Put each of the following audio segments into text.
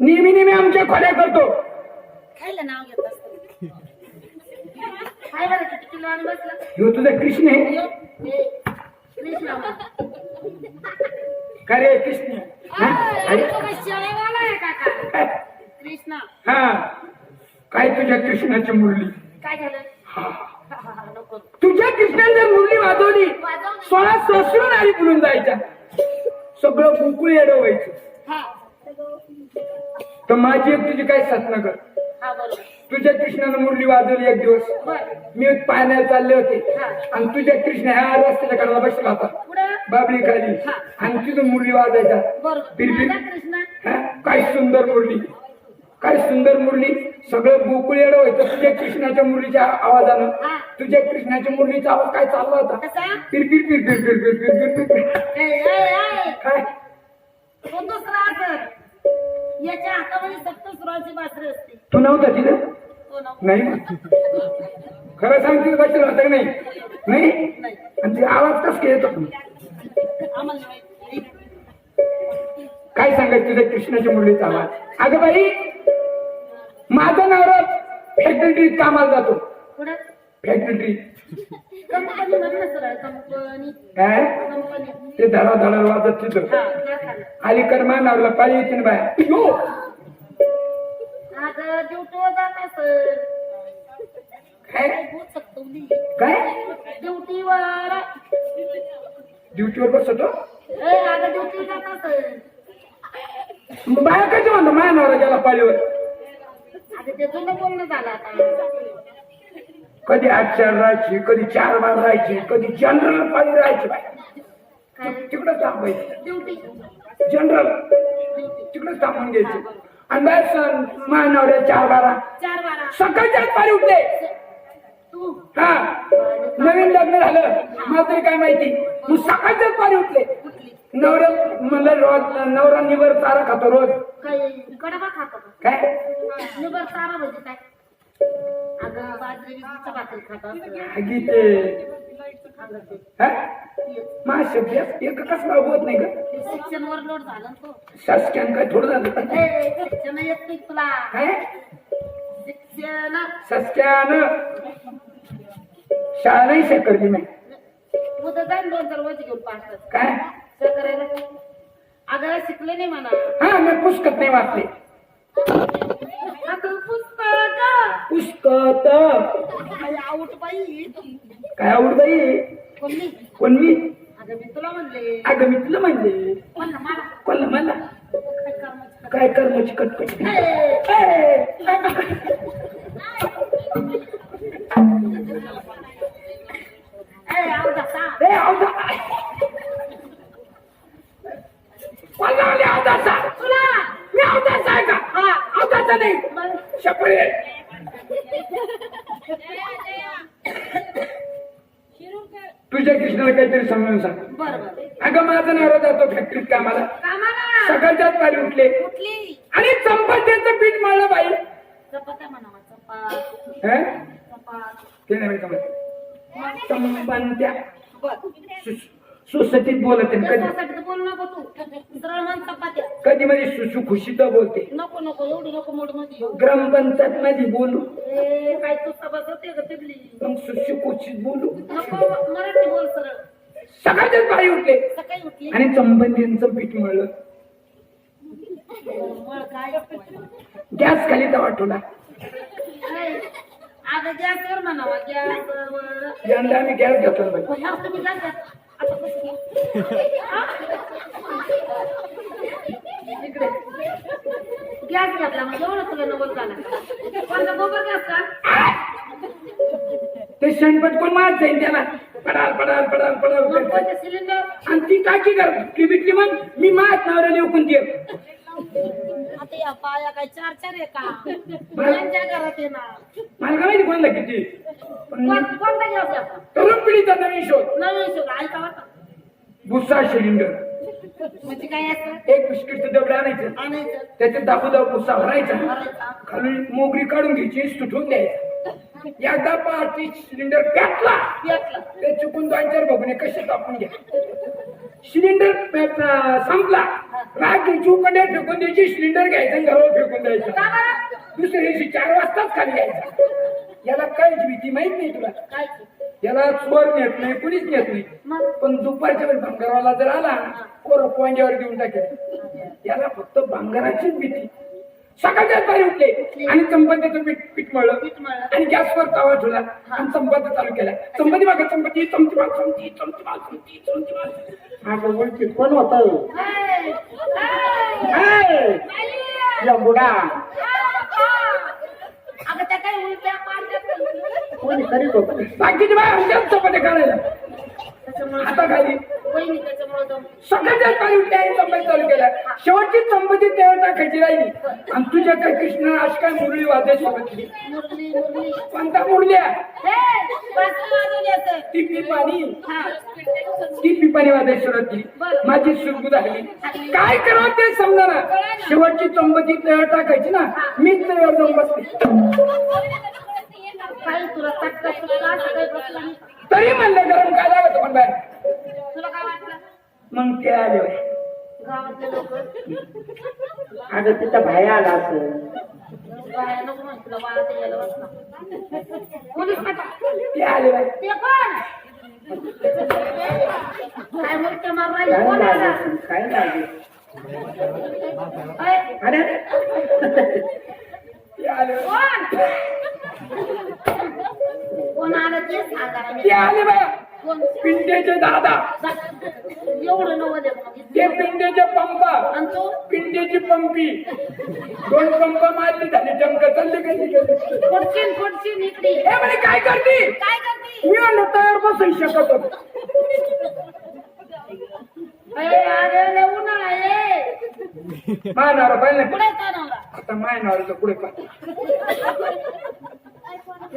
नेहमी नेहमी आमच्या खोल्या करतो. खायला नाव घेत असतं. काय बरं किती किलो आणि बसलं? ह्यो तुझा कृष्ण आहे? यो, हे, कृष्ण का रे कृष्ण? हा? अरे, शेळेवाला आहे काका? काय? कृष्णा. हा. काय तुझ्या कृष्णाची मुरली? काय झालं? हा. नको. तुझ्या कृष्णाने जर मुरली वाजवली. वाजवली. सोळा ससरून आली बोलून जायच्या. सगळं व्हायचं हा तर माझी एक तुझी काय साधना कर. हा बरोबर तुझ्या कृष्णानं मुरली वाजवली एक दिवस. बर. मी पाण्याला चालले होते. हा. आणि तुझ्या कृष्ण ह्या रस्त्याच्या कडाला बसला होता. पुढं बाबळी खाली. हा. आणि तुझं मुरली वाजायचा. बरोबर. बिरबिर. माझा कृष्णा. हा? काय सुंदर मुरली. काय सुंदर मुरली. सगळं गोकुळ येडं व्हायचं तुझ्या कृष्णाच्या मुरलीच्या आवाजानं. हा. तुझ्या कृष्णाच्या मुरलीचा आवाज काय चालला होता? कसा? पिरपिर पिरपिर पिरपिर पिरपिर पिरपिर ए, ए, ए, काय? तो दुसरा असेल याच्या हातामध्ये सप्त सुराची बासरी असते. तू नव्हता तिथं? तो ना नाही? खरं सांगते बसला होता का नाही. नाही? नाही. आणि ते आवाज कस काय येतो? आम्हाला नाही माहिती. काय सांगायचं तुझ्या कृष्णाच्या मुरलीचा आवाज? अगं बाई माझा नवरा फॅक्टरीत कामाला जातो. फॅक्टरी कंपनी म्हणलं सरळ कंपनी काय? कंपनी ते धडा धडा वाजत तिथं. हा कारखाना. अलीकड मानावला पाळी येते ना बाया. यो अगं ड्युटीवर जात काय? काय? ड्युटीवर ड्युटीवर बसतो? ए अगं ड्युटीवर जात असेल मग बाया कशी म्हणतो माया नवरा गेला पाळीवर? अगं ते जुनं बोलणं झालं आता. कधी आठ चार राहायची कधी चार बार राहायची कधी जनरल पाळी राहायची बाया काय? तिकडं थांबायचं. जनरल तिकडं थांबून घ्यायची. आणि बाय सण माया नवऱ्या चार बारा. चार बारा. सकाळच्या पाळी उठले. तू? हा. नवीन लग्न झालं. मला तरी काय माहिती? मग सकाळच्याच पाणी उठले. नवरा म्हणलं रोज नवरा निवर चारा खातो रोज. काय? चारा म्हणजे काय? अगं बाजरी बिजरीचं भाकरी खात हा? होत नाही ते शिक्षण वर लोड झालं ना तो. काय थोडं झालं? ए, शिक्षण येत नाही तुला. काय? शिक्षण. शासकीयान शाळा नाही शेकरली उद्या जाईन दोन चार वजी घेऊन पाच काय? करायला अगं शिकले नाही म्हणा. हा मी पुस्तक नाही वाचले. अगं पुस्तक काय आऊट बाई. काय आवड बाई? कोणी कोण मी अगं मी तुला म्हणले. अगं मी तुला म्हणले. ना मला कोणला म्हणला काय कर्माची कटकट? तुझ्या कृष्णाला काहीतरी समजून सांग. अगं माझा नवरा जातो फॅक्टरीत कामाला. सकाळच्याच पारी उठले. आणि चंपात्याचं पीठ मळलं बाई. ते नाही मला. चंपात्या बर सु- सुसटीत बोलत आहे. कधी? त्याच्यासाठी तर बोलू नको तू. सरळ मन चपात्या. कधी मध्ये सुसू खुशीत बोलते? नको नको एवढी नको मोडमध्ये ग्रामपंचायत मध्ये बोलू? ए काय तू सभास होते तिथली? मग सुसू खुशीत बोलू? नको मराठी बोल सरळ. सकाळच्याच पारी उठले. सकाळी उठली. आणि चंपतींचं पीठ मळलं. मळ काय? गॅस खाली तवा ठेवला. ए, अगं गॅसवर म्हणावा गॅसवर. यंदा आम्ही गॅस घेतला बाई. ह्या तुम्ही. हा? गॅस घेतला म्हणजे एवढं तुला नवल झाला कोणता गोबर गॅस का ते शेणपट कोण मारत जाईल त्याला. पडाल पडाल पडाल मग पडाल कोणते सिलेंडर? आणि ती काची कर. ती बिटली मग मी मात नवऱ्याला येऊन दे आता या पाया काय चार चार आहे का? घरात ना. मला काय माहिती कोणला किती? कोण- कोणता गॅस घ्यायचा तरुण पिढीचा नवीन शोध. नवीन शोध ऐका बरं भुसा सिलेंडर म्हणजे काय असतं एक बिस्किटचं डबडं आणायचं. आणायचं. त्याच्यात दाबू दाबू भुसा भरायचा. खालून मोगरी काढून घ्यायची सुटून द्यायचा. एकदा पाठी सिलेंडर पेटला. पेटलं. ते चुकून दोन चार बघणे कसे कापून घ्या. सिलेंडर संपला. राग चूकडे फेकून द्यायची सिलेंडर घ्यायचं आणि घरावर फेकून द्यायचं. का बरं? दुसऱ्या दिवशी चार वाजताच खाली यायचा. याला काहीच भीती माहीत नाही तुला. काय याला चोर नेत नाही कुणीच नेत नाही. मग? पण दुपारच्या वेळी भांगारवाला जर आला पोरं पोंग्यावर देऊन टाकेल. याला फक्त भांगाराचीच भीती. सकाळच्या पारी उठले आणि चंपतीचं पीठ पीठ मळलं. पीठ मळलं. आणि गॅसवर तवा ठेवला आणि चंपत चालू केला. चंपती माग चंपती चमची माग चमची चमची माग चमची चमची माग. अगं ओळखी कोण होत. या बुडा अगं त्या काही उलट्या पाडल्या कोणी करीत होत बाकीची बाय चपात्या काढायला त्याच्यामुळे आता खाली. चालू शेवटची चंपती तेव्हा टाकायची राहिली आणि तुझ्या काय कृष्ण आज काय मुरली मुरली. कोणता मुरल्या. ती पिपाणी. हा. ती. माझी सुरगू झाली. काय करावं ते समजा ना शेवटची चंपती तयार टाकायची ना? मीच तयार जाऊन बसली काही तुला चटका सुटला असं काही बसलं नाही. तरी म्हणलं गरम काय लागत पण बाय तुला काय वाटलं? मग ते आले. गावातले लोक? अगं तिचा भाई आला असं. बाया नको म्हण तुला वाळत यायला बसला. पोलीस पाठवा. ते आले बाय. ते कोण? काय राहिले? काय लागेल अरे ते आले. बाय. कोण? ते सांगा आले कोण पिंडेचे दादा. एवढं नवं दे मग ते पिंडेचे पंपा. आणि तो? पिंडेची पंपी. दोन पंप मारली झाली चमक चालली कधी गेली इकडे. हे म्हणे काय करते? काय करते? मी म्हणलं तयार बसून शकत होतो. अरे अरे लय उन्हाळा आहे. मायनावर पाहिलं? कुठे नवरा? आता मायनावर पुढे पाहिजे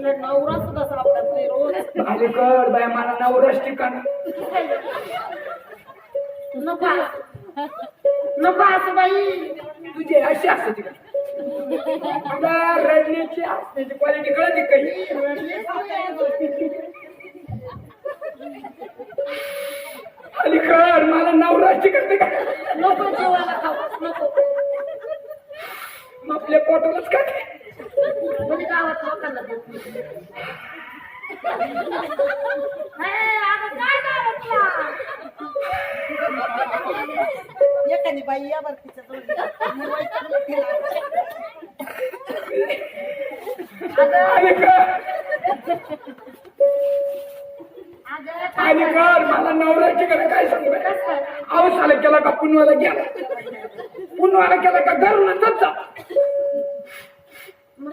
तुला नवरा सुद्धा सापडत नाही रोज अलीकड बाय मला नवराच ठिकाण. नको. नको असं बाई. तुझी अशी असते मला रडण्याची हसण्याची क्वालिटी कळते काही अलीकड मला नवराच ठिकाण नको जेवायला खाऊ. नको. मग आपल्या पोटालाच का म्हणजे गावात लोकांना एखादी बाई या मला नवऱ्याची कडे काय सांगू औसाला केला का पुनवाला गेला? पुनवाला केला का घरूनच जा मग आता काय करेल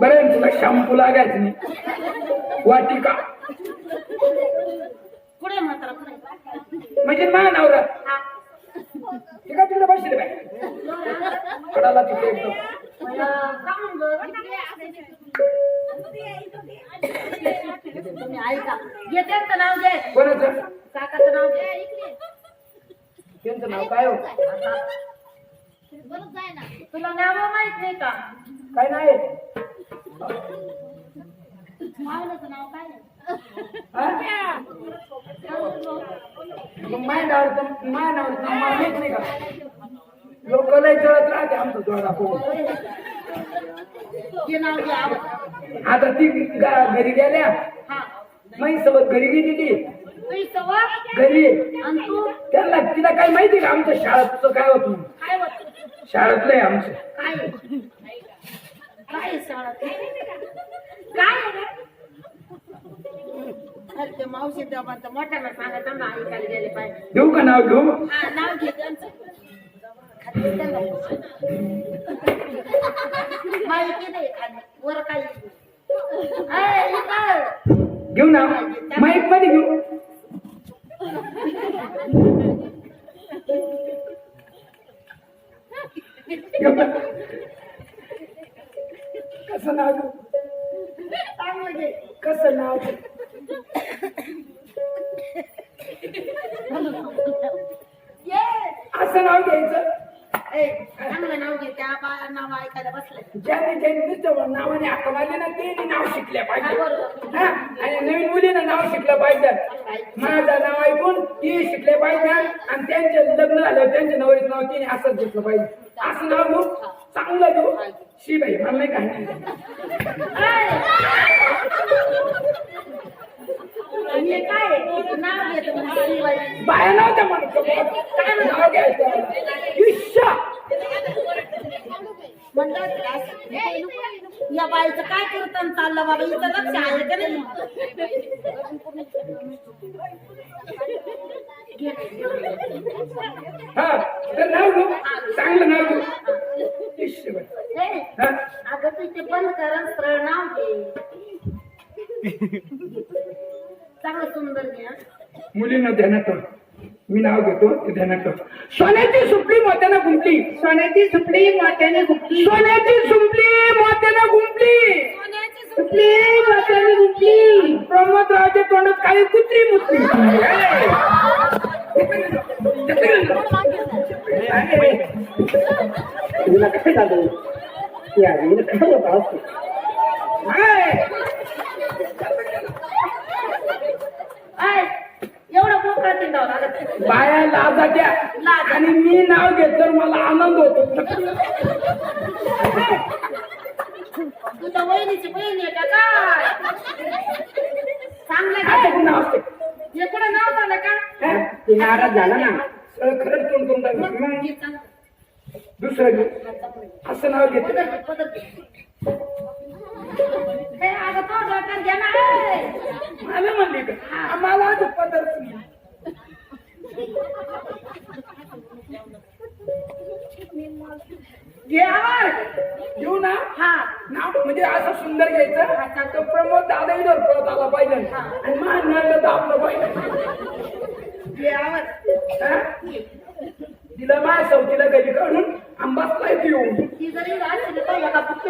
बरं तुला शॅम्पू लागायचं नाही. वाटिका पुढे म्हणजे मा नवरा. ते तिकडे बसले बाय कडाला तिकडे एकदम तुम्ही ऐका त्यांचं नाव घे कोणाचं? काकाचं नाव घे त्यांचं नाव काय हो? तुला नाव माहीत नाही का काय नाही. मावल्याचं नाव काय माय नाव माहीत नाही का? लोक लय जळत राहते आमचं जोडा आता ती घरी गेल्या. हा माई सोबत घरी गेली ती. घरी. त्यांना तिला काय माहिती का आमच्या शाळेतचं काय होत? काय शाळेतलं आहे आमचं. काय? काय आहे शाळा काय आहे रे? अरे ते मावशी तेव्हा म्हणतं, मोठ्याला सांगा त्यांना ऐकायला गेले पाहिजे घेऊ का नाव घेऊ? हा नाव घे त्यांचं. खाली त्यांना. माहिती नाही खाली. वर काही अय, इकडं. घेऊ ना माईकमध्ये घेऊ घेऊ. कसं नाव घेऊ? चांगलं घे. कसं नाव ये असं नाव घ्यायचं? चांगलं नाव घे त्या बा नाव ऐकायला बसलंय. ज्यांनी नावाने मारली ना ते नाव शिकल्या पाहिजे. हा आणि नवीन मुलीनं नाव शिकलं पाहिजे. माझं नाव ऐकून ती शिकले पाहिजे आणि त्यांचे लग्न झालं त्यांच्या नवरीचं नाव तिने असंच घेतलं पाहिजे. असं नाव घेऊ? चांगलं घेऊ? शिबाई मला नाही काय नाही. हे काय? नाव घेतो. बाया नव्हत्या म्हणत नाव घ्यायचं. म्हणलं. या बाईचं काय कीर्तन चाललं बाबा? इथं लक्ष आहे का नाही? हा नाव घेऊ. चांगलं नाव घेऊ. अगं तू ते बंद कर सरळ नाव घे. चांगलं सुंदर घे हं. मुलींना ध्यानात. मी नाव घेतो ते ध्यानात. सोन्याची सुपली मोत्यानं गुंपली. सोन्याची सुपली मोत्याने गुपली. सोन्याची सुपली मोत्यानं गुंपली. सुपली मोत्याने गुपली. प्रमोदरावच्या तोंडात काही कुत्री मुतली. तुला काय झालं या काय होत असतं ऐ, एवढं मोकळं तिंडावं लागत बाया लाजा द्या. आणि मी नाव घेत तर मला आनंद होतो. तुझ्या वहिनीची बहीण आहे का काय? असते? हे कुठं नाव झालं का? हा? नाराज झाला ना. खरंच घे चांगलं. दुसरं असं नाव घेत. मला म्हणली मला पदर घेऊ ना. हा. नाव म्हणजे असं सुंदर घ्यायचं. तो प्रमोद दादा इथं पळत आला पाहिजे. आणि मान नाटक दाबलं पाहिजे? तिला माझ्या सवतीला घरी काढून आंबासला येऊन. ती जरी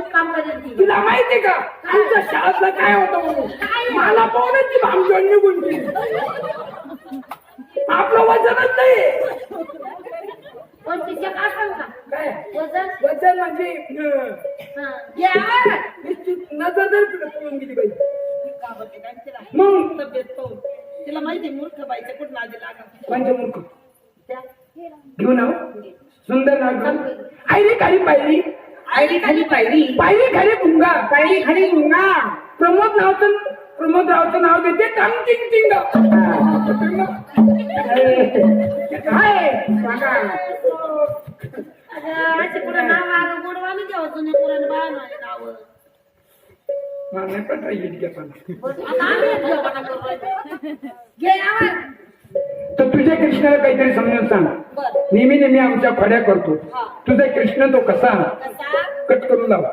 काम करेल तुला. माहितीये का? आमच्या शाळेतलं काय होतं म्हणून? मला पाहूनच ती भामजोड निघून गेली आपलं वजनच नाही. पण तिच्या काय? वजन? वजन म्हणजे हा. नजर जर तुला पळून गेली बाई. घाबरते काय तिला मग? तब्येत पाहून. तिला माहिती आहे, मूर्ख बाईचं कुठं आधी लागत पंचमुख त्या. घेऊ ना हो? सुंदर नाव घेऊ आयरी खाली पायरी. आईने खाली पायरी. पायरी खाली भुंगा पायरी खाली मुंगा प्रमोद नावचं प्रमोद रावचं नाव घेते टांग टिंग टिंग काय सांगा अगं, अशी पुढं नाव आलं गोडवाने द्यावं जुने पुराणे बाळ माझे नाव मला नाही पण येईल घ्या पण आता आम्ही एक जमाना करू राहिलो. घे आवाज तर तुझ्या कृष्णाला काहीतरी समजून सांग नेहमी नेहमी आमच्या फड्या करतो. तुझा कृष्ण तो कसा कसा कट करून लावा